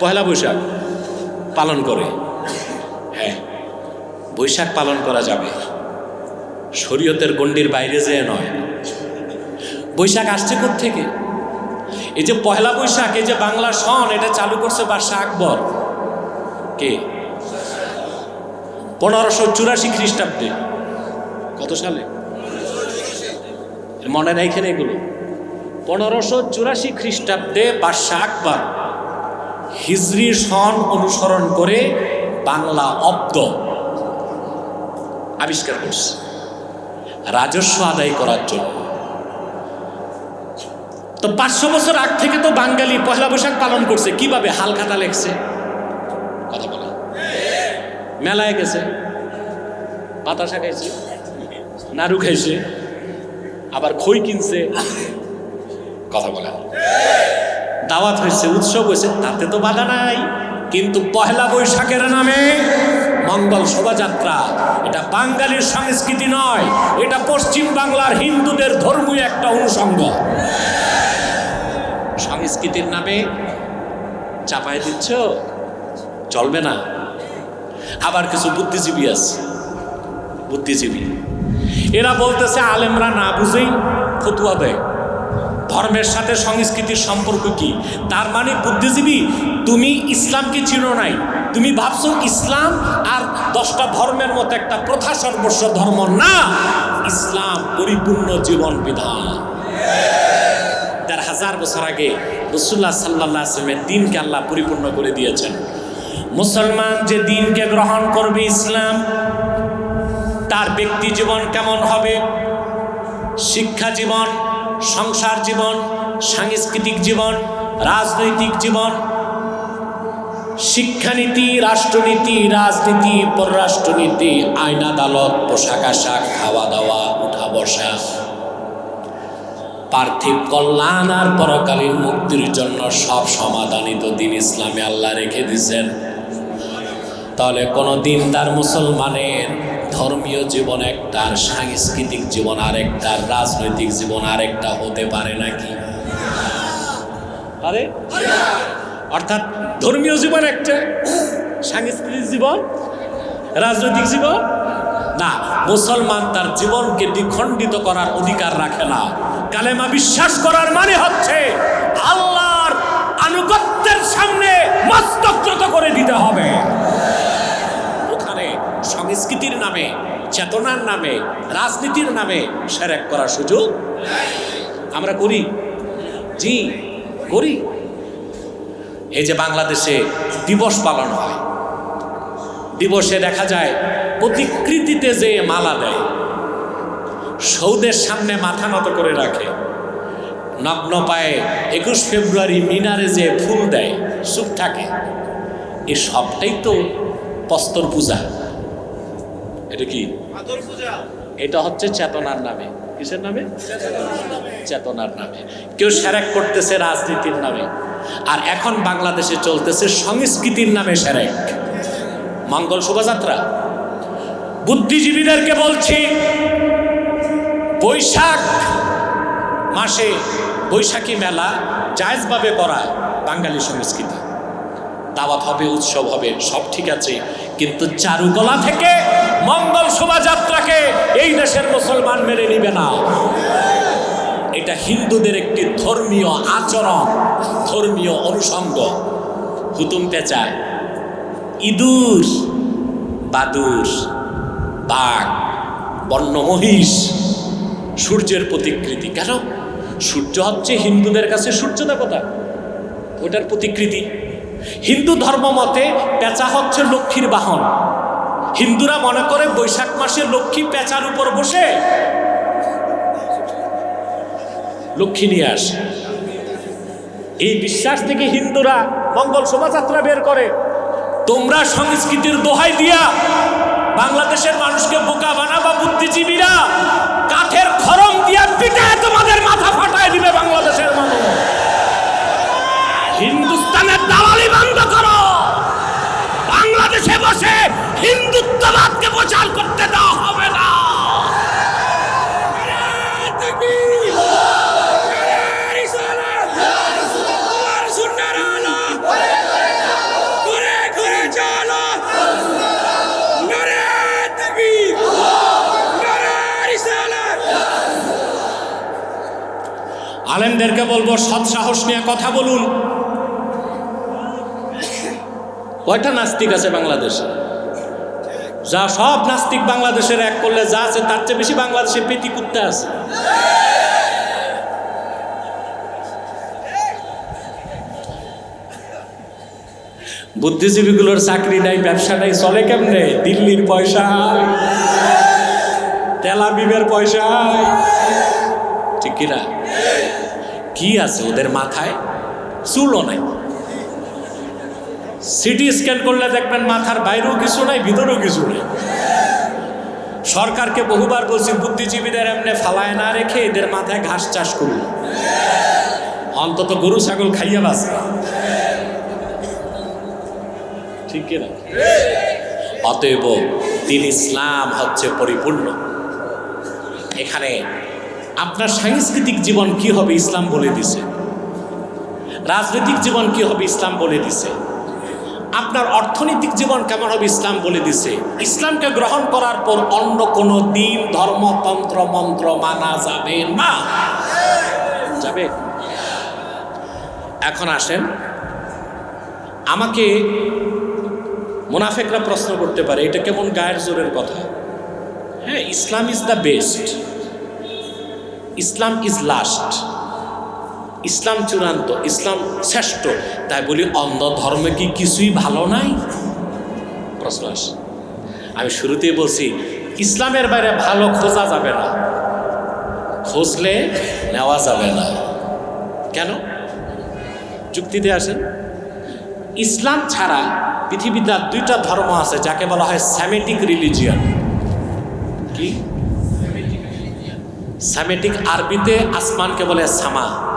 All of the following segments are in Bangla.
পয়লা বৈশাখ পালন করে। হ্যাঁ বৈশাখ পালন করা যাবে। শরীয়তের গণ্ডির বাইরে যেয়ে নয়। বৈশাখ আসছে থেকে এই যে পয়লা বৈশাখ, এই যে বাংলা সন এটা চালু করছে বাদশাহ আকবর। কে? পনেরোশো চুরাশি খ্রিস্টাব্দে। কত সালে? মনে রাখেন এগুলো। পনেরোশো চুরাশি খ্রিস্টাব্দে বাদশাহ আকবর হিজরি সন অনুসরণ করে বাংলা অব্দ আবিষ্কার করছে। রাজস্ব আদায় করার জন্য। তো পাঁচশো বছর আগ থেকে তো বাঙালি পয়লা বৈশাখ পালন করছে। কীভাবে হালখাতা লেখছে? কথা বলে। মেলায় গেছে। বাতাসা খাইছে। নাড়ু খাইছে। আবার খই কিনছে। কথা বলে। দাওয়াত হয়েছে, উৎসব হয়েছে, তাতে তো বাধা নাই। কিন্তু পহেলা বৈশাখের নামে মঙ্গল শোভাযাত্রা। এটা বাঙালির সংস্কৃতি নয়, এটা পশ্চিম বাংলার হিন্দুদের ধর্মীয় একটা অনুষঙ্গ সংস্কৃতির নামে চাপায় দিচ্ছ, চলবে না। আবার কিছু বুদ্ধিজীবী আছে, বুদ্ধিজীবী। এরা বলতেছে, আলেমরা না বুঝেই ফতুয়া দেয়। ধর্মের সাথে সংস্কৃতির সম্পর্ক কি? তার মানে বুদ্ধিজীবী, তুমি ইসলামকে চিনো নাই। তুমি ভাবছ ইসলাম আর দশটা ধর্মের মতো একটা প্রথা সর্বস্ব ধর্ম। না, ইসলাম পরিপূর্ণ জীবন বিধান। দেড় হাজার বছর আগে রসুল্লাহ সাল্লাহ আসলামের দিনকে আল্লাহ পরিপূর্ণ করে দিয়েছেন। মুসলমান যে দিনকে গ্রহণ করবে ইসলাম, তার ব্যক্তি জীবন কেমন হবে? শিক্ষা জীবন সংসার জীবন, সাংস্কৃতিক জীবন, রাজনৈতিক জীবন, শিক্ষানীতি, রাষ্ট্রনীতি, রাজনীতি, পররাষ্ট্রনীতি, আইন আদালত, পোশাক আশাক খাওয়া দাওয়া উঠা বসা পার্থিব কল্যাণ আর পরকালীন মুক্তির জন্য সব সমাধানিত দিন ইসলামে আল্লাহ রেখে দিয়েছেন। তাহলে কোনো দিন তার মুসলমানের ধর্মীয় জীবন একটার সাংস্কৃতিক জীবন আরেকটার রাজনৈতিক জীবন আরেকটা হতে পারে নাকি? আরে? অর্থাৎ ধর্মীয় জীবন একটা, সাংস্কৃতিক জীবন, রাজনৈতিক জীবন? না, মুসলমান তার জীবনকে দ্বিখণ্ডিত করার অধিকার রাখে না। কালেমা বিশ্বাস করার মানে হচ্ছে আল্লাহর আনুগত্যের সামনে মস্তক করে দিতে হবে। সংস্কৃতির নামে, চেতনার নামে, রাজনীতির নামে সেরেক করার সুযোগ আমরা করি। জি, করি। এই যে বাংলাদেশে দিবস পালন হয়, দিবসে দেখা যায় প্রতিকৃতিতে যে মালা দেয়, সৌদের সামনে মাথা নত করে রাখে, নগ্ন পায়ে একুশ ফেব্রুয়ারি মিনারে যে ফুল দেয় সুখ থাকে। এ সবটাই তো পস্তর পূজা। এটা কি? এটা হচ্ছে চেতনার নামে। কিসের নামে? চেতনার নামে। কেউ সেরেক করতেছে রাজনীতির নামে। আর এখন বাংলাদেশে চলতেছে সংস্কৃতির নামে সেরেক। মঙ্গল শোভাযাত্রা। বুদ্ধিজীবীদেরকে বলছি, বৈশাখ মাসে বৈশাখী মেলা জায়জভাবে করা বাঙালি সংস্কৃতি। দাওয়াত হবে, উৎসব হবে, সব ঠিক আছে। কিন্তু চারুকলা থেকে মঙ্গল শোভাযাত্রাকে এই দেশের মুসলমান মেনে নিবে না। এটা হিন্দুদের একটি ধর্মীয় আচরণ, ধর্মীয় অনুষঙ্গ। হুতুম পেঁচা, ইঁদুর, বাদুর, বাঘ বন্য মহিষ সূর্যের প্রতিকৃতি। কেন? সূর্য হচ্ছে হিন্দুদের কাছে সূর্য দেবতা। ওটার প্রতিকৃতি। হিন্দু ধর্ম মতে পেঁচা হচ্ছে লক্ষ্মীর বাহন। হিন্দুরা মনে করে বৈশাখ মাসে লক্ষ্মী পেঁচার উপর বসে। লক্ষ্মী নিয়ে আসে। এই বিশ্বাস থেকে হিন্দুরা মঙ্গল শোভাযাত্রা বের করে। তোমরা সংস্কৃতির দোহাই দিয়া বাংলাদেশের মানুষকে বোকা বানাবা বুদ্ধিজীবীরা, কাঠের খরম দিয়া পিটায় তোমাদের মাথা ফাটায় দিবে বাংলাদেশের মতবাদকে বোঝাল করতে দেওয়া হবে না। আলেমদেরকে বলব, সৎ সাহস নিয়ে কথা বলুন। কয়টা নাস্তিক আছে বাংলাদেশে? যা সব নাস্তিক বাংলাদেশের এক করলে যা আছে, তার চেয়ে বেশি বাংলাদেশে পেতি কুত্তা আছে। বুদ্ধিজীবীগুলোর চাকরি নাই, ব্যবসা নাই, চলে কেমনে? দিল্লির পয়সা তেলাবিবের পয়সা ঠিক কিনা? কি আছে ওদের মাথায়? চুলও নাই। সিটি স্ক্যান করলে দেখবেন মাথার বাইরেও কিছু নাই, ভিতরেও কিছু নেই। সরকারকে বহুবার বলছি, বুদ্ধিজীবীদের এমনি ফালায় না রেখে এদের মাথায় ঘাস চাষ করুন। অন্তত গরু, ছাগল খাইয়া বাঁচে। ঠিক কিনা অতএব দিন ইসলাম হচ্ছে পরিপূর্ণ। এখানে আপনার সাংস্কৃতিক জীবন কি হবে ইসলাম বলে দিছে। রাজনৈতিক জীবন কি হবে ইসলাম বলে দিছে। আপনার অর্থনৈতিক জীবন কেমন হবে ইসলাম বলে দিছে। ইসলামকে গ্রহণ করার পর অন্য কোনো দিন ধর্মতন্ত্র মন্ত্র মানা যাবে না। যাবে। এখন আসেন। আমাকে মোনাফেকরা প্রশ্ন করতে পারে, এটা কেমন গায়ের জোরের কথা? হ্যাঁ Islam is the best Islam is last Islam চূড়ান্ত, ইসলাম শ্রেষ্ঠ। তাই বলি, অন্ধ ধর্মে কি কিছুই ভালো নাই? প্রশ্ন আসে। আমি শুরুতেই বলছি, ইসলামের বাইরে ভালো খোঁজা যাবে না। খুঁজলে নেওয়া যাবে না। কেন? যুক্তিতে আসেন। ইসলাম ছাড়া পৃথিবীতে আর দুইটা ধর্ম আছে, যাকে বলা হয় স্যামেটিক রিলিজিয়ান। কি? স্যামেটিক। আরবিতে আসমানকে বলে সামা।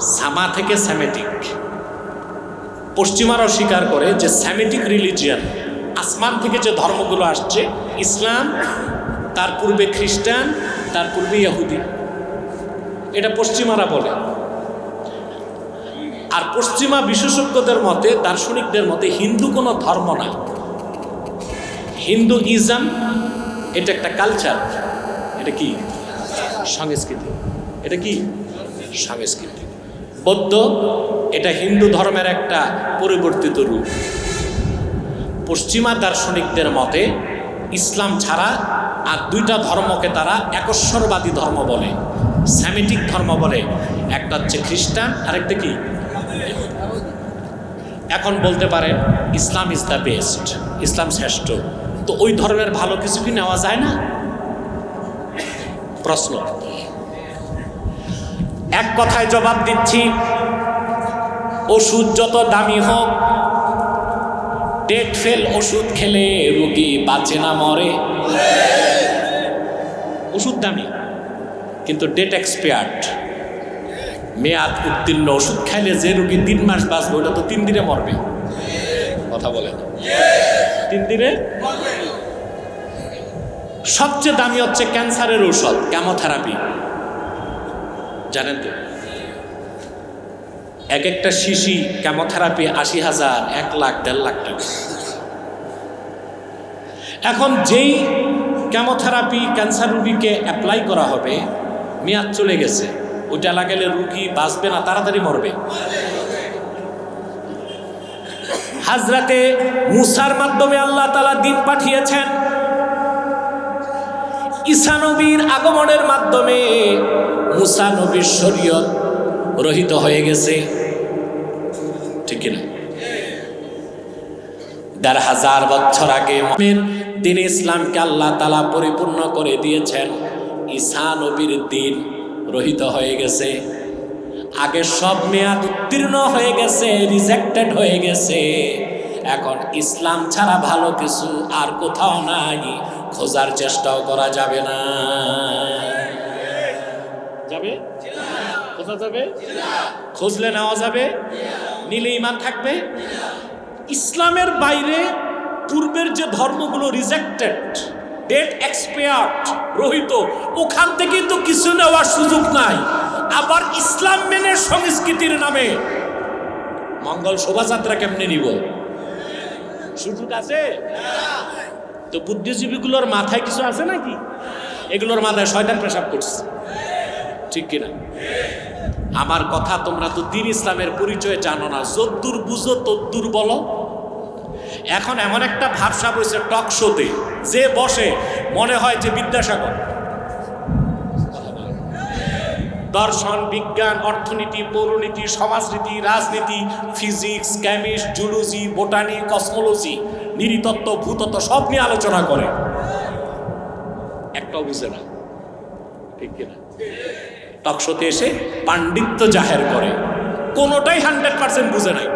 সামা থেকে স্যামেটিক। পশ্চিমারাও স্বীকার করে যে স্যামেটিক রিলিজিয়ান আসমান থেকে যে ধর্মগুলো আসছে, ইসলাম, তার পূর্বে খ্রিস্টান, তার পূর্বে ইহুদি। এটা পশ্চিমারা বলে। আর পশ্চিমা বিশেষজ্ঞদের মতে, দার্শনিকদের মতে, হিন্দু কোনো ধর্ম না। হিন্দু ইজম, এটা একটা কালচার। এটা কি? সংস্কৃতি। এটা কি? সংস্কৃতি। বৌদ্ধ, এটা হিন্দু ধর্মের একটা পরিবর্তিত রূপ। পশ্চিমা দার্শনিকদের মতে, ইসলাম ছাড়া আর দুইটা ধর্মকে তারা একশ্বরবাদী ধর্ম বলে, স্যামেটিক ধর্ম বলে। একটা হচ্ছে খ্রিস্টান, আরেকটা কি? এখন বলতে পারেন Islam is the best Islam শ্রেষ্ঠ। তো ওই ধর্মের ভালো কিছু কি নেওয়া যায় না? প্রশ্ন। এক কথায় জবাব দিচ্ছি, ওষুধ যত দামি হোক ডেট ফেল ওষুধ খেলে রোগী বাঁচে না, মরে। ওষুধ দামি, কিন্তু ডেট এক্সপায়ার্ড। মেয়াদ উত্তীর্ণ, ওষুধ খাইলে যে রোগী তিন মাস বাঁচবে, ওটা তো তিন দিনে মরবে। কথা বলে তিন দিনে? সবচেয়ে দামি হচ্ছে ক্যান্সারের ঔষধ কেমোথেরাপি জানেন তো? এক একটা শিশি কেমোথেরাপি আশি হাজার, এক লাখ, দেড় লাখ টাকা। এখন যেই কেমোথেরাপি ক্যান্সার রুগীকে অ্যাপ্লাই করা হবে, মেয়াদ চলে গেছে। ওইটা লাগালে রুগী বাঁচবে না, তাড়াতাড়ি মরবে। হাজরাতে মুসার মাধ্যমে আল্লাহ তালা দিন পাঠিয়েছেন। ঈসা নবীর আগমনের মাধ্যমে মুসা নবীর শরীয়ত রহিত হয়ে গেছে। ঠিক না দেড় হাজার বছর আগে দিন ইসলামকে আল্লাহ তালা পরিপূর্ণ করে দিয়েছেন। ঈসা নবীর দিন রহিত হয়ে গেছে। আগে সব মেয়াদ উত্তীর্ণ হয়ে গেছে রিজেক্টেড হয়ে গেছে। এখন ইসলাম ছাড়া ভালো কিছু আর কোথাও নাই, খোঁজার চেষ্টাও করা যাবে না। যাবে? কোথা যাবে? খুঁজলে নেওয়া যাবে। নিলে ইমান থাকবে। ইসলামের বাইরে পূর্বের যে ধর্মগুলো রিজেক্টেড ডেট এক্সপায়ার্ড রহিত, ওখান থেকে তো কিছু নেওয়ার সুযোগ নাই। আবার ইসলাম মেনে সংস্কৃতির নামে। মঙ্গল শোভাযাত্রা কেমনে নিব? সুযোগ আছে? তো বুদ্ধিজীবীগুলোর মাথায় কিছু আছে নাকি? এগুলোর মাথায় শয়তান পেশাব করছে। ঠিক কিনা? আমার কথা তোমরা তো দিন ইসলামের পরিচয় জানো না। যদ্দুর বুঝো, তদ্দুর বলো। এখন এমন একটা ভাবসা বসে টক শোতে। যে বসে, মনে হয় যে বিদ্যাসাগর। দর্শন, বিজ্ঞান, অর্থনীতি, পৌরনীতি, সমাজনীতি, রাজনীতি, physics chemist zoology, botany, cosmology নিরিতত্ত্ব ভূতত্ত্ব সব নিয়ে আলোচনা করে। একটাও বুঝে না। ঠিক কিনা? টকশোতে এসে পাণ্ডিত্য জাহের করে। কোনোটাই হান্ড্রেড পার্সেন্ট বুঝে নাই।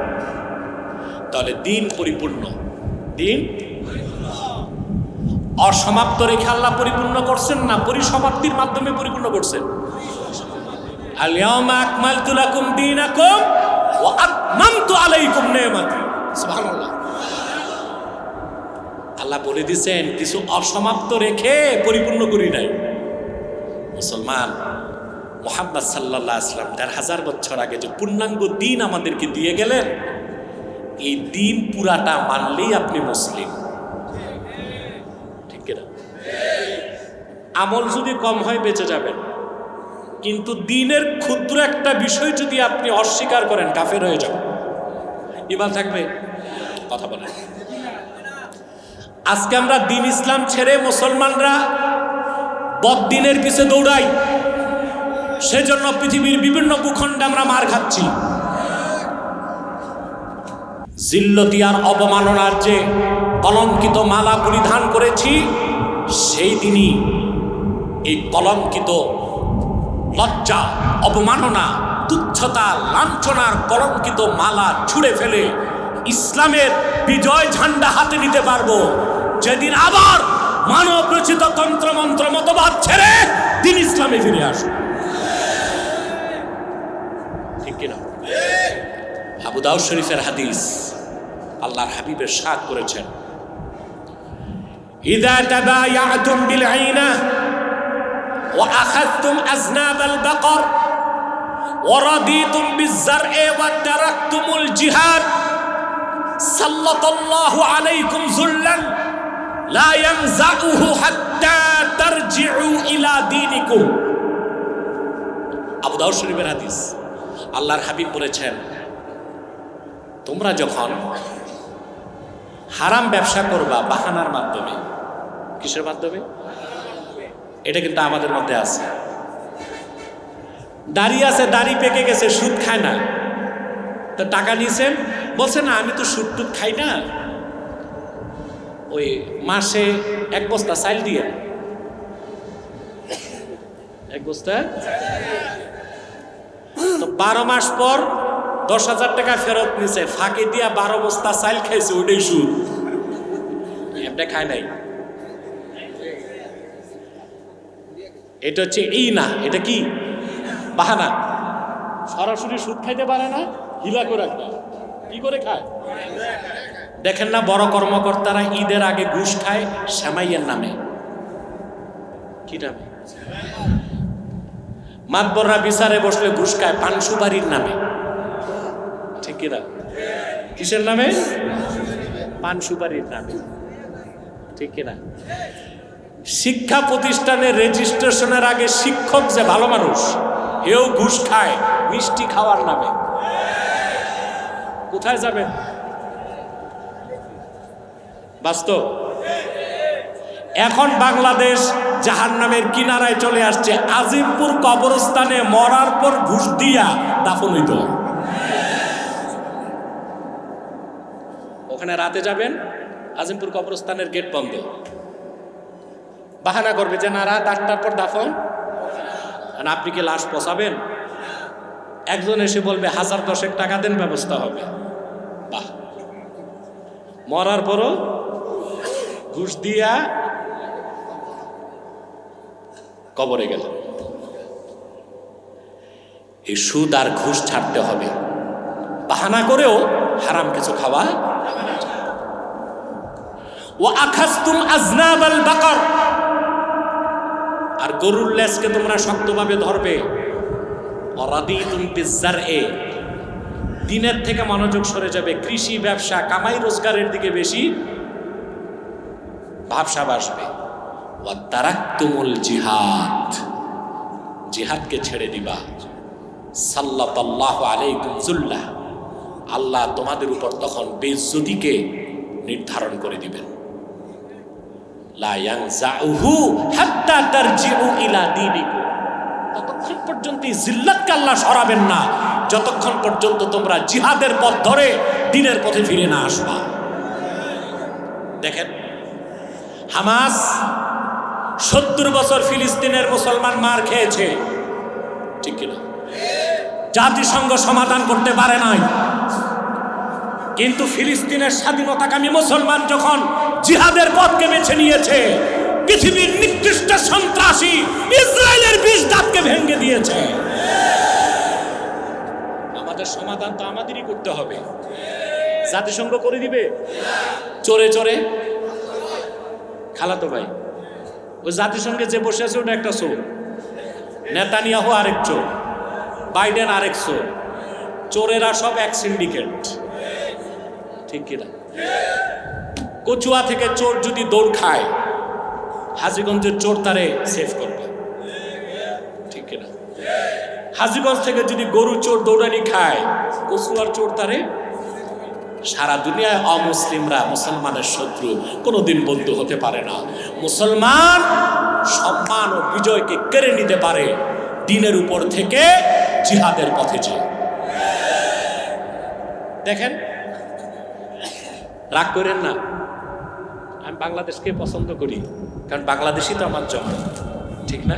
তাহলে দিন পরিপূর্ণ। দিন অসমাপ্ত রেখে আল্লাহ পরিপূর্ণ করছেন না? পরিসমাপ্তির মাধ্যমে পরিপূর্ণ করছেন। ওয়া আতমামতু আলাইকুম আল্লাহ বলে দিছেন, কিছু অসমাপ্ত রেখে পরিপূর্ণ করি নাই। মুসলমান মোহাম্মদ সাল্লাহ আসলাম দেড় হাজার বছর আগে যে পূর্ণাঙ্গ দিন আমাদেরকে দিয়ে গেলেন, এই দিন পুরাটা মানলেই আপনি মুসলিম। ঠিক কিনা? আমল যদি কম হয়, বেঁচে যাবেন। কিন্তু দিনের ক্ষুদ্র একটা বিষয় যদি আপনি অস্বীকার করেন, কাফের হয়ে যাবেন ইমান থাকবে? কথা বলেন। আজকে আমরা দিন ইসলাম ছেড়ে মুসলমানরা বদিনের পিছে দৌড়াই। সেজন্য পৃথিবীর বিভিন্ন ভূখণ্ডে আমরা মার খাচ্ছি। জিল্লতি আর অবমাননার যে কলঙ্কিত মালা পরিধান করেছি, সেই দিনই এই কলঙ্কিত লজ্জা, অবমাননা, তুচ্ছতা, লাঞ্ছনার কলঙ্কিত মালা ছুঁড়ে ফেলে ইসলামের বিজয় ঝান্ডা হাতে নিতে পারব। যেদিন আবার মানব রচিত তন্ত্রমন্ত্র মতবাদ ছেড়ে দিন ইসলামে ফিরে আসবে। ঠিক কিনা আবু দাউদ শরীফের হাদিস আল্লাহর হাবিবের সাথ করেছেন ইদা তাবায়াতুম বিল আইনা وأخذتم أذناب البقر ورضيتم بالزرع وتركتم الجهاد سلط الله عليكم ذلا لا ينزعه حتى ترجعوا إلى دينكم আবু দাউদ শরীফের হাদিস আল্লাহর হাবিব বলেছেন, তোমরা যখন হারাম ব্যবসা করবা বাহানার মাধ্যমে, কিসের মাধ্যমে? এটা কিন্তু আমাদের মধ্যে আছে। দাড়ি আছে, দাড়ি পেকে গেছে, সুদ খায় না। তো টাকা নিয়েছেন, বলছে, না, আমি তো সুদ টুদ খাই না। ওই মাসে এক বস্তা চাইল দিয়ে। এক বস্তা? তো বারো মাস পর দশ হাজার টাকা ফেরত নিছে, ফাঁকে দিয়া বারো বস্তা চাইল খাইছে ওইটাই সুদ। এমনি খায় নাই। এটা হচ্ছে এই না, এটা কি? বাহানা। সরাসরি সুদ খাইতে পারে না, হিলা করে কি করে খায়? দেখেন না, বড় কর্মকর্তারা ঈদের আগে ঘুষ খায়, শ্যামাইয়ের নামে। কি নামে? মাতবররা বিচারে বসলে ঘুষ খায় পান সুপারির নামে। ঠিক কিনা কিসের নামে? পান সুপারির নামে। ঠিক কিনা শিক্ষা প্রতিষ্ঠানে রেজিস্ট্রেশনের আগে শিক্ষক যে ভালো মানুষ এও ঘুষ খায়, মিষ্টি খাওয়ার নামে। কোথায় যাবেন? বাস্তব? এখন বাংলাদেশ জাহান নামের কিনারায় চলে আসছে। আজিমপুর কবরস্থানে মরার পর ঘুষ দিয়া দাফন হইত। ওখানে রাতে যাবেন, আজিমপুর কবরস্থানের গেট বন্ধ। বাহানা করবে যে, না, রাত আটটার পর দাফন। আপনি কি লাশ পচাবেন? একজন এসে বলবে, হাজার দশেক টাকা দেন, ব্যবস্থা হবে। বাহ। মরার পরও ঘুষ দিয়া কবরে গেল। এই সুদ আর ঘুষ ছাড়তে হবে। বাহানা করেও হারাম কিছু খাওয়া ও আখাস্তুম আজনাবাল বাকর। আর গরুর লেজকে তোমরা শক্তভাবে ধরবে। অরাদি তুমি পিজ্জার এ দিনের থেকে মনোযোগ সরে যাবে। কৃষি, ব্যবসা, কামাই, রোজগারের দিকে বেশি ভাবসাব আসবে। ওয়াত্তারাক্তুমুল জিহাদ। জিহাদকে ছেড়ে দিবা। সাল্লাহ আলাইকুম জুল্লাহ। আল্লাহ তোমাদের উপর তখন বেজ্জতিকে নির্ধারণ করে দিবেন। ততক্ষণ পর্যন্ত জিল্লাতকে আল্লাহ সরাবেন না। যতক্ষণ পর্যন্ত তোমরা জিহাদের পথ ধরে দিনের পথে ফিরে না আসবা। দেখেন, হামাস সত্তর বছর ফিলিস্তিনের মুসলমান মার খেয়েছে। ঠিক কিনা? জাতিসংঘ সমাধান করতে পারে নাই। কিন্তু ফিলিস্তিনের স্বাধীনতাকামী মুসলমান যখন জিহাদের পথকে বেছে নিয়েছে, পৃথিবীর নিকৃষ্ট সন্ত্রাসী ইসরায়েলের বিষ দাঁতকে ভেঙে দিয়েছে। আমাদের সমাধান তো আমাদেরই করতে হবে। জাতিসংঘ করে দিবে? চোরে চোরে? খালাতো ভাই। ওই জাতিসংঘে যে বসে আছে, ওটা একটা চোর। নেতানিয়াহু আরেক চোর। বাইডেন আরেক চোর। চোরেরা সব এক সিন্ডিকেট। ঠিক কিনা? কচুয়া থেকে চোর যদি দৌড় খায়, হাজিগঞ্জের চোর তারে সেভ করবে। ঠিক কিনা? হাজিগঞ্জ থেকে যদি গরু চোর দৌড়ানি খায়, কচুয়ার চোর তারে সারা দুনিয়ায় অমুসলিমরা মুসলমানের শত্রু, কোনোদিন বন্ধু হতে পারে না। মুসলমান সম্মান ও বিজয়কে কেড়ে নিতে পারে দিনের উপর থেকে জিহাদের পথে যে। দেখেন, রাগ করেন না। আমি বাংলাদেশকে পছন্দ করি, কারণ বাংলাদেশই তো আমার জন্ম। ঠিক না?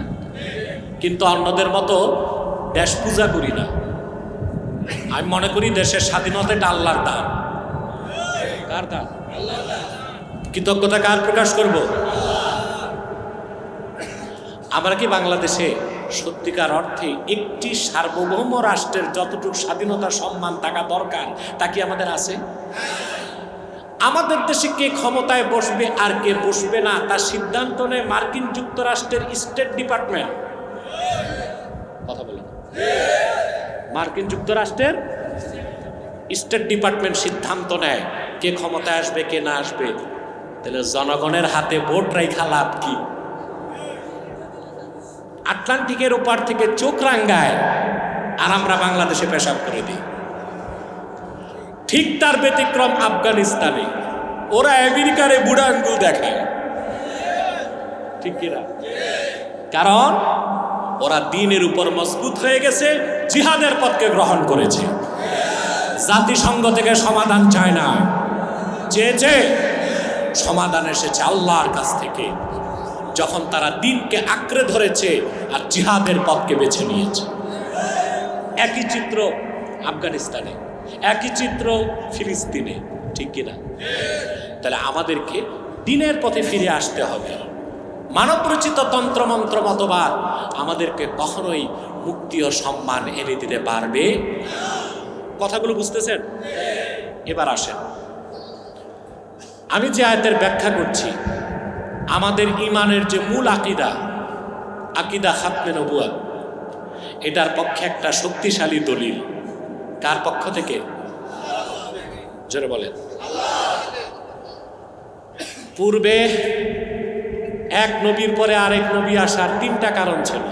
কিন্তু অন্যদের মতো দেশ পূজা করি না। আমি মনে করি দেশের স্বাধীনতাটা আল্লাহর দান। কার দান কৃতজ্ঞতা কার প্রকাশ করব? আমরা কি বাংলাদেশে সত্যিকার অর্থে একটি সার্বভৌম রাষ্ট্রের যতটুকু স্বাধীনতা, সম্মান থাকা দরকার, তা কি আমাদের আছে? আমাদের দেশে কে ক্ষমতায় বসবে আর কে বসবে না তার সিদ্ধান্ত নেয় মার্কিন যুক্তরাষ্ট্রের স্টেট ডিপার্টমেন্ট। কথা বলেন মার্কিন যুক্তরাষ্ট্রের স্টেট ডিপার্টমেন্ট সিদ্ধান্ত নেয়। কে ক্ষমতায় আসবে, কে না আসবে? তাহলে জনগণের হাতে ভোট রাইখা লাভ কি? আটলান্টিকের ওপার থেকে চোখ রাঙ্গায় আর আমরা বাংলাদেশে পেশাব করে দিই। ঠিক তার ব্যতিক্রম আফগানিস্তানে। ওরা আমেরিকারে বুড়া আঙ্গুল দেখায়। ঠিক কিনা? কারণ ওরা দিনের উপর মজবুত হয়ে গেছে, জিহাদের পথকে গ্রহণ করেছে। জাতিসংঘ থেকে সমাধান চায় না। চেয়েছে, সমাধান এসেছে আল্লাহর কাছ থেকে। যখন তারা দিনকে আঁকড়ে ধরেছে আর জিহাদের পথকে বেছে নিয়েছে। একই চিত্র আফগানিস্তানে, একই চিত্র ফিলিস্তিনে, ঠিক কিনা? তাহলে আমাদেরকে দিনের পথে ফিরে আসতে হবে। মানবরচিত তন্ত্রমন্ত্র মতবাদ আমাদেরকে কখনোই মুক্তি ও সম্মান এনে দিতে পারবে কথাগুলো বুঝতেছেন? এবার আসেন। আমি যে আয়তের ব্যাখ্যা করছি, আমাদের ইমানের যে মূল আকিদা আকিদা খাতমে নবুয়া, এটার পক্ষে একটা শক্তিশালী দলিল। কার পক্ষ থেকে? জোরে বলেন। পূর্বে এক নবীর পরে আরেক নবী আসার তিনটা কারণ ছিল।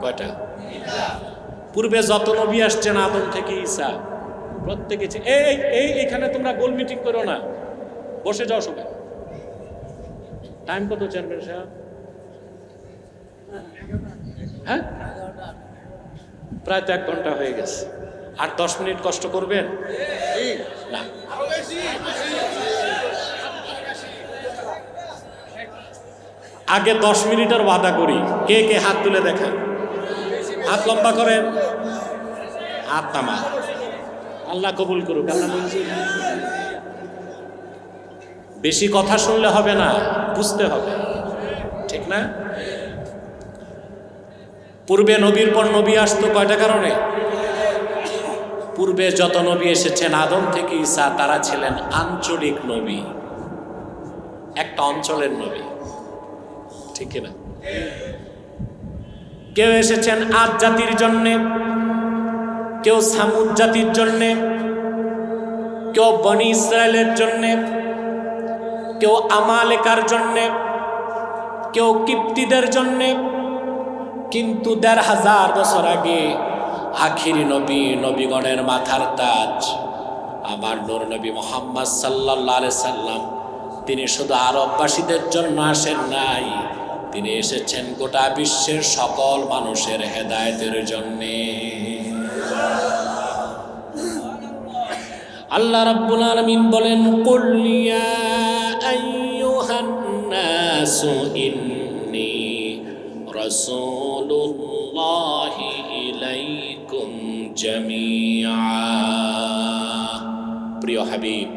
কয়টা? পূর্বে যত নবী আসছেন আদম থেকে ঈসা। প্রত্যেকে এই এই, এখানে তোমরা গোল মিটিং করো না। বসে যাও সবাই। টাইম কত, চেয়ারম্যান সাহেব? হ্যাঁ? প্রায় তো এক ঘণ্টা হয়ে গেছে। আর দশ মিনিট কষ্ট করবেন? আগে দশ মিনিটের ওয়াদা করি। কে কে হাত তুলে দেখেন হাত লম্বা করেন। হাত নামা আল্লাহ কবুল করুক। আল্লাহ বেশি কথা শুনলে হবে না, বুঝতে হবে। ঠিক না? পূর্বে নবীর পর নবী আসতো কয়টা কারণে? পূর্বে যত নবী এসেছেন, আদম থেকে ঈসা, তারা ছিলেন আঞ্চলিক নবী। একটা অঞ্চলের নবী। ঠিক না কেউ এসেছেন আদ জাতির জন্যে, কেউ সামুদ জাতির জন্যে, কেউ বনি ইসরায়েলের জন্যে কেউ আমালেকার জন্যে, কেউ কিপ্তিদের জন্যে, কিন্তু দেড় হাজার বছর আগে আখিরি নবী নবীগণের মাথার তাজ, আমার নূর নবী মোহাম্মদ সাল্লাহ সাল্লাম, তিনি শুধু আরববাসীদের জন্য আসেন নাই, তিনি এসেছেন গোটা বিশ্বের সকল মানুষের হেদায়েতের জন্যে। আল্লাহ রাব্বুল আলামিন বলেন, কুল ইয়া আইয়ুহান নাসু ইন্নী রাসূলুল্লাহি ইলাইকুম জামিআ প্রিয় হাবিব,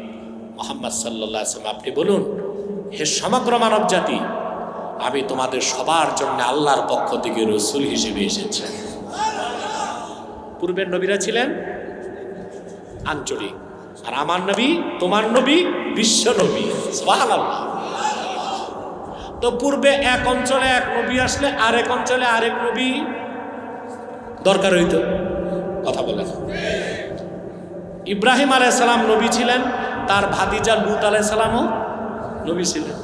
মোহাম্মদ সাল্লাল্লাহু আলাইহি ওয়াসাল্লাম, আপনি বলুন, হে সমগ্র মানব জাতি, আমি তোমাদের সবার জন্য আল্লাহর পক্ষ থেকে রসুল হিসেবে এসেছি। পূর্বের নবীরা ছিলেন আঞ্চলিক। আর আমার নবী, তোমার নবী, বিশ্ব নবী। তো পূর্বে এক অঞ্চলে এক নবী আসলে, আরেক অঞ্চলে আরেক নবী দরকার হইত। কথা বলেন। ইব্রাহিম আলাইসালাম নবী ছিলেন, তার ভাতিজা লুত আলাইসালামও নবী ছিলেন।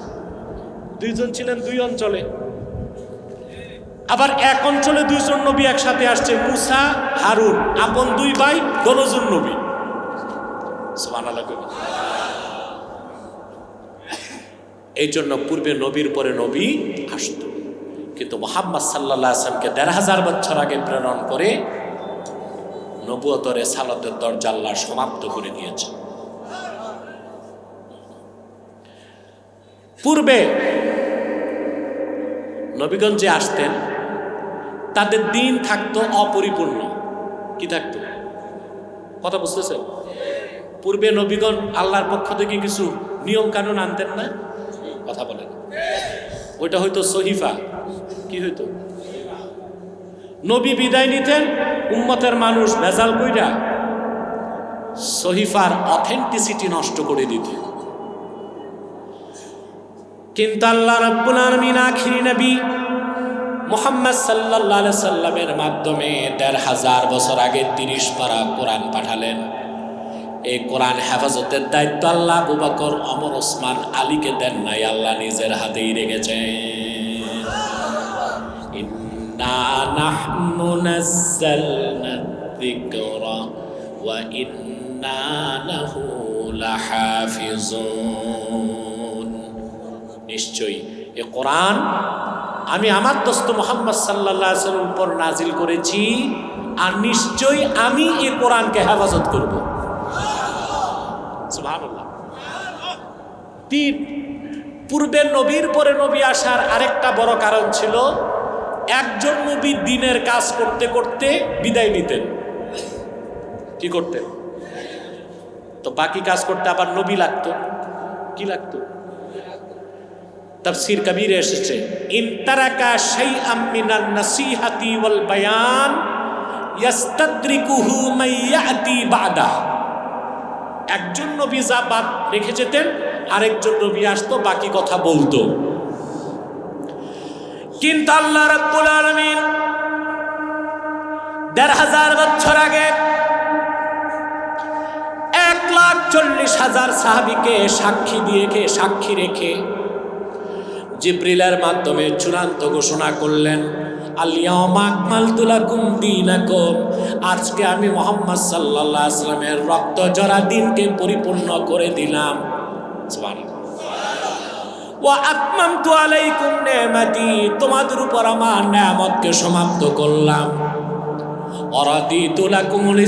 দুইজন ছিলেন দুই অঞ্চলে। আবার এক অঞ্চলে দুইজন নবী একসাথে আসছে, মুসা, হারুন। আপন দুই ভাই দনজন নবী। এই জন্য পূর্বে নবীর পরে নবী আসত। কিন্তু মোহাম্মদ সাল্লাহ আসলামকে দেড় হাজার বছর আগে প্রেরণ করে নবুয়তরে সালতের দরজা আল্লাহ সমাপ্ত করে দিয়েছে। পূর্বে নবীগঞ্জে আসতেন, তাদের দিন থাকতো অপরিপূর্ণ। কি থাকতো? কথা বুঝতেছেন? পূর্বে নবীগণ আল্লাহর পক্ষ থেকে কিছু নিয়ম কানুন আনতেন না? কথা বলেন। ওইটা হয়তো সহিফা। কি হইতো? নবী বিদায় নিতেন, উম্মতের মানুষ ভেজাল কইরা সহিফার অথেন্টিসিটি নষ্ট করে দিত। কিন্তু আল্লাহ রাব্বুল আলামিন আখিরি নবী মোহাম্মদ সাল্লাল্লাহু আলাইহি সাল্লামের মাধ্যমে দেড় হাজার বছর আগে তিরিশ পারা কোরআন পাঠালেন। এই কোরআন হেফাজতের দায়িত্ব আল্লাহ আবু বকর, অমর, ওসমান, আলীকে দেন নাই, আল্লাহ নিজের হাতেই রেখেছেন। ইন্না নিশ্চয়ই এ কোরআন আমি আমার দোস্ত মোহাম্মদ আলাইহি উপর নাজিল করেছি, আর নিশ্চয়ই আমি এ কোরআনকে হেফাজত করব। সুবহানাল্লাহ। তিন পূর্বের নবীর পরে নবী আসার আরেকটা বড় কারণ ছিল একজন নবী দিনের কাজ করতে করতে বিদায় নিতেন। কি করতেন? তো বাকি কাজ করতে আবার নবী লাগতো। কি লাগতো? তফসির কবিরে এসেছে ইনতারাকা শাইআম মিনান নাসিহাতি ওয়াল বায়ান, ইয়াস্তাদরিকুহু মাইয়াতি বাদা। একজন নবী যা বাদ রেখে যেতেন, আরেকজন নবী আসতো, বাকি কথা বলতো। কিন্তু আল্লাহ রাব্বুল আলামিন দেড় হাজার বছর আগে এক লাখ চল্লিশ হাজার সাহাবিকে সাক্ষী দিয়ে সাক্ষী রেখে জিব্রিলের মাধ্যমে চূড়ান্ত ঘোষণা করলেন আজকে আমি মোহাম্মদ সাল্লাহ আসলামের রক্ত জরা দিনকে পরিপূর্ণ করে দিলাম। তোমাদের উপর আমার নেয়ামতকে সমাপ্ত করলাম।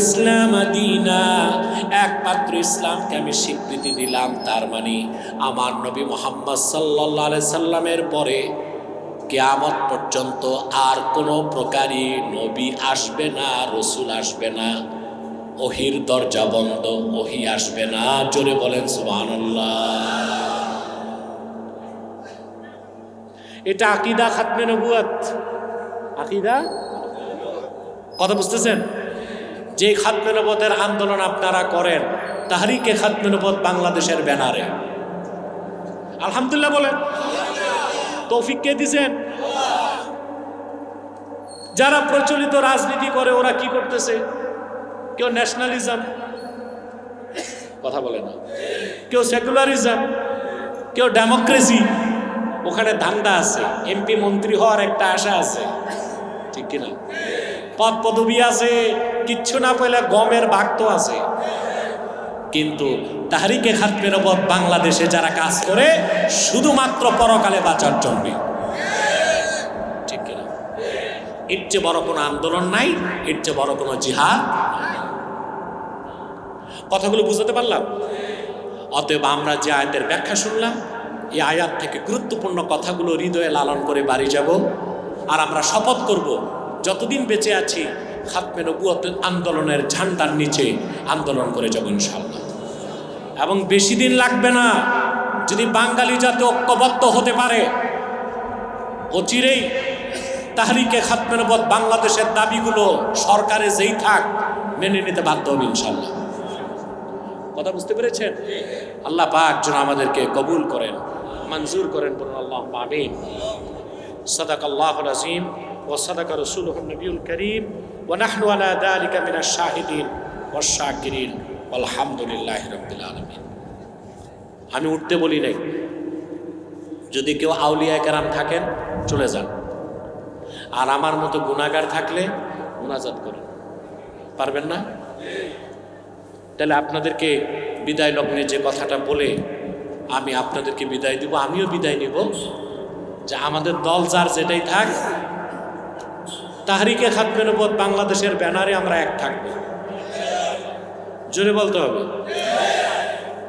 ইসলাম একমাত্র ইসলামকে আমি স্বীকৃতি দিলাম, তার মানে আমার নবী মোহাম্মদ সাল্লাহ সাল্লামের পরে কেয়ামত পর্যন্ত আর কোনো প্রকারই নবী আসবে না, রসুল আসবে না, ওহির দরজা বন্ধ, ওহি আসবে না। জোরে বলেন, সুবহানাল্লাহ। এটা আকিদা খাতমে নবুয়াত। আকিদা? কথা বুঝতেছেন? যে খাতমে নবতের আন্দোলন আপনারা করেন তাহারিকে খাতমে নবত বাংলাদেশের ব্যানারে? আলহামদুলিল্লাহ বলেন। তৌফিক কে দিছেন? যারা প্রচলিত রাজনীতি করে, ওরা কি করতেছে? কেউ ন্যাশনালিজম কথা বলে না। কেউ সেকুলারিজম কেউ ডেমোক্রেসি ওখানে ধান্দা আছে। এমপি মন্ত্রী হওয়ার একটা আশা আছে। ঠিক কিনা? পদ পদবি আছে, কিচ্ছু না পেলে গমের ভাগ তো আছে। কিন্তু তাহারিকে খাতমের ওপর বাংলাদেশে যারা কাজ করে, শুধুমাত্র পরকালে বাঁচার জন্য। এর চেয়ে বড় কোনো আন্দোলন নাই, এর চেয়ে বড় কোনো জিহাদ কথাগুলো বুঝতে পারলাম? অতএব আমরা যে আয়াতের ব্যাখ্যা শুনলাম, এই আয়াত থেকে গুরুত্বপূর্ণ কথাগুলো হৃদয়ে লালন করে বাড়ি যাব, আর আমরা শপথ করব, যতদিন বেঁচে আছি খাতমে নবুয়ত আন্দোলনের ঝান্ডার নিচে আন্দোলন করে যাব ইনশাল্লাহ এবং বেশি দিন লাগবে না যদি বাঙালি জাতি ঐক্যবদ্ধ হতে পারে অচিরেই তাহারিকে খাতমে নবুয়ত বাংলাদেশের দাবিগুলো সরকারে যেই থাক মেনে নিতে বাধ্য হবে ইনশাল্লাহ কথা বুঝতে পেরেছেন আল্লাহ পাক যেন আমাদেরকে কবুল করেন মঞ্জুর করেন বলুন আল্লাহ আমিন صدق الله العظيم وصدق رسوله النبي الكريم ونحن على ذلك من الشاهدين والشاكرين আলহামদুলিল্লাহ রব্দুল আলমিন। আমি উঠতে বলি নাই। যদি কেউ আউলিয়া কেরাম থাকেন, চলে যান। আর আমার মতো গুণাগার থাকলে গুণাজাত করেন। পারবেন না? তাহলে আপনাদেরকে বিদায় লগ্নে যে কথাটা বলে আমি আপনাদেরকে বিদায় দিব, আমিও বিদায় নিব। যে আমাদের দল যার যেটাই থাক, তাহারিকে খাতমের উপর বাংলাদেশের ব্যানারে আমরা এক থাকব। জোরে বলতে হবে।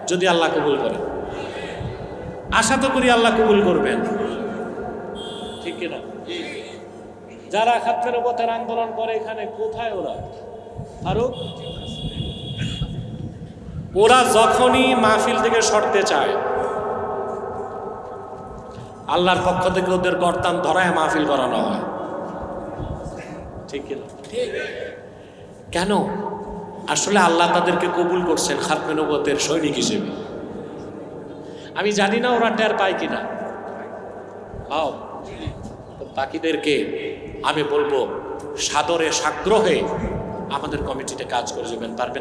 যদি আল্লাহ কবুল করেন আশা তো করি আল্লাহ কবুল করবেন। ঠিক কিনা? যারা খাতমের উপর আন্দোলন করে এখানে, কোথায় ওরা? ফারুক? ওরা যখনই মাহফিল থেকে সরতে চায়, আল্লাহর পক্ষ থেকে ওদের গর্তান ধরায় মাহফিল করানো হয়। ঠিক কিনা? কেন? আসলে আল্লাহ তাদেরকে কবুল করছেন খাতমে নবতের সৈনিক হিসেবে। আমি জানি না ওরা টের পায় কিনা। পাও বাকিদেরকে আমি বলব, সাদরে সাগ্রহে আমাদের কমিটিতে কাজ করে যাবেন, পারবেন